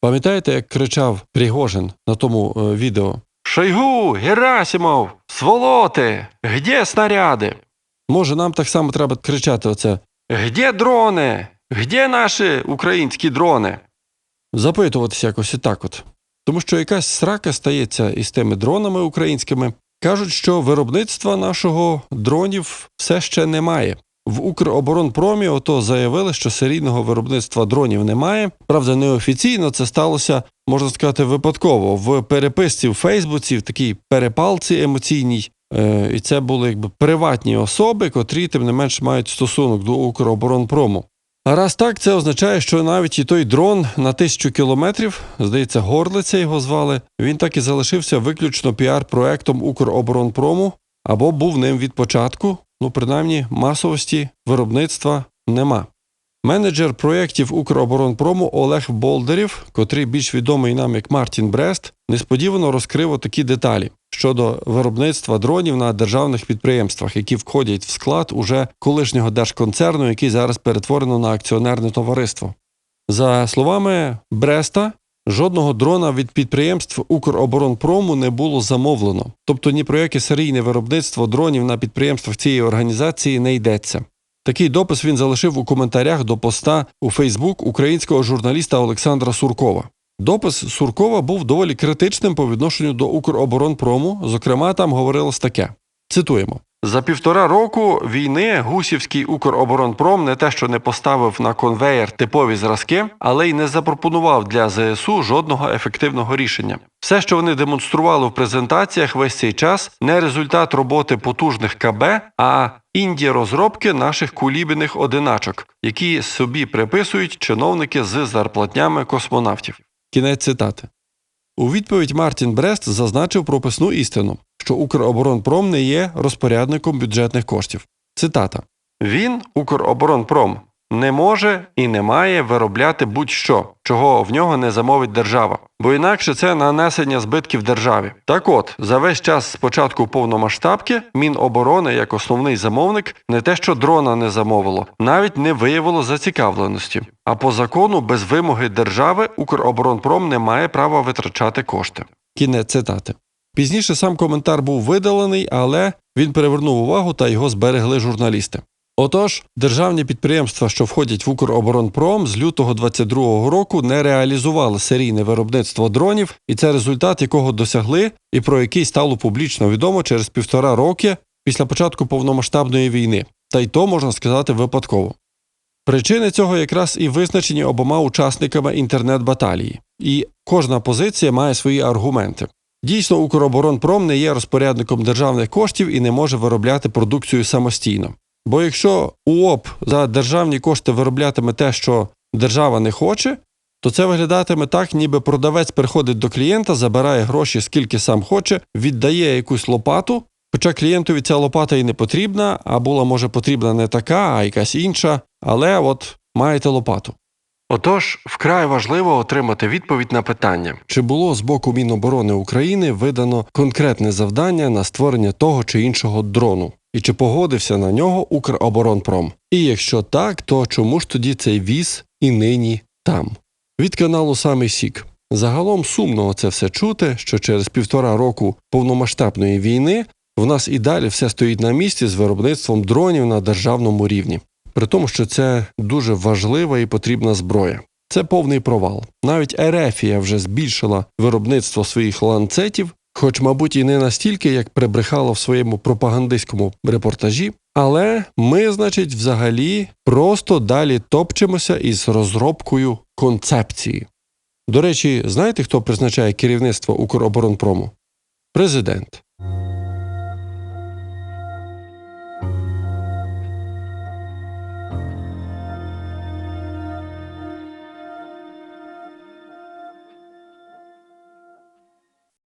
Пам'ятаєте, як кричав Пригожин на тому е, відео? Шойгу, Герасимов, сволоти, где снаряди? Може, нам так само треба кричати оце. Где дрони? Где наші українські дрони? Запитуватися якось і так от. Тому що якась срака стається із тими дронами українськими. Кажуть, що виробництва нашого дронів все ще немає. В Укроборонпромі ото заявили, що серійного виробництва дронів немає. Правда, неофіційно це сталося, можна сказати, випадково. В переписці в Фейсбуці, в такій перепалці емоційній. Е, і це були якби приватні особи, котрі, тим не менш, мають стосунок до Укроборонпрому. А раз так, це означає, що навіть і той дрон на тисячу кілометрів, здається, горлиця його звали, він так і залишився виключно піар-проектом Укроборонпрому або був ним від початку, ну принаймні масовості виробництва нема. Менеджер проєктів Укроборонпрому Олег Болдерів, котрий більш відомий нам як Мартін Брест, несподівано розкрив такі деталі щодо виробництва дронів на державних підприємствах, які входять в склад уже колишнього держконцерну, який зараз перетворено на акціонерне товариство. За словами Бреста, жодного дрона від підприємств Укроборонпрому не було замовлено, тобто ні про яке серійне виробництво дронів на підприємствах цієї організації не йдеться. Такий допис він залишив у коментарях до поста у Фейсбук українського журналіста Олександра Суркова. Допис Суркова був доволі критичним по відношенню до Укроборонпрому. Зокрема, там говорилось таке: цитуємо. За півтора року війни Гусівський Укроборонпром не те, що не поставив на конвеєр типові зразки, але й не запропонував для ЗСУ жодного ефективного рішення. Все, що вони демонстрували в презентаціях весь цей час, не результат роботи потужних КБ, а інді розробки наших кулібіних одиначок, які собі приписують чиновники з зарплатнями космонавтів. Кінець цитати. У відповідь Мартін Брест зазначив прописну істину, що Укроборонпром не є розпорядником бюджетних коштів. Цитата: Він, Укроборонпром, не може і не має виробляти будь-що, чого в нього не замовить держава, бо інакше це нанесення збитків державі. Так от, за весь час з початку повномасштабки Міноборони як основний замовник не те, що дрона не замовило, навіть не виявило зацікавленості. А по закону, без вимоги держави, Укроборонпром не має права витрачати кошти. Кінець цитати. Пізніше сам коментар був видалений, але він привернув увагу та його зберегли журналісти. Отож, державні підприємства, що входять в Укроборонпром, з лютого 22-го року не реалізували серійне виробництво дронів, і це результат, якого досягли, і про який стало публічно відомо через півтора роки після початку повномасштабної війни, та й то можна сказати випадково. Причини цього якраз і визначені обома учасниками інтернет-баталії, і кожна позиція має свої аргументи. Дійсно, Укроборонпром не є розпорядником державних коштів і не може виробляти продукцію самостійно. Бо якщо УОП за державні кошти вироблятиме те, що держава не хоче, то це виглядатиме так, ніби продавець приходить до клієнта, забирає гроші скільки сам хоче, віддає якусь лопату, хоча клієнтові ця лопата і не потрібна, а була може потрібна не така, а якась інша, але от маєте лопату. Отож, вкрай важливо отримати відповідь на питання, чи було з боку Міноборони України видано конкретне завдання на створення того чи іншого дрону, і чи погодився на нього Укроборонпром. І якщо так, то чому ж тоді цей віз і нині там? Від каналу Самий Сік. Загалом сумно це все чути, що через півтора року повномасштабної війни в нас і далі все стоїть на місці з виробництвом дронів на державному рівні. При тому, що це дуже важлива і потрібна зброя. Це повний провал. Навіть Ерефія вже збільшила виробництво своїх ланцетів, хоч, мабуть, і не настільки, як прибрехала в своєму пропагандистському репортажі. Але ми, значить, взагалі просто далі топчемося із розробкою концепції. До речі, знаєте, хто призначає керівництво Укроборонпрому? Президент.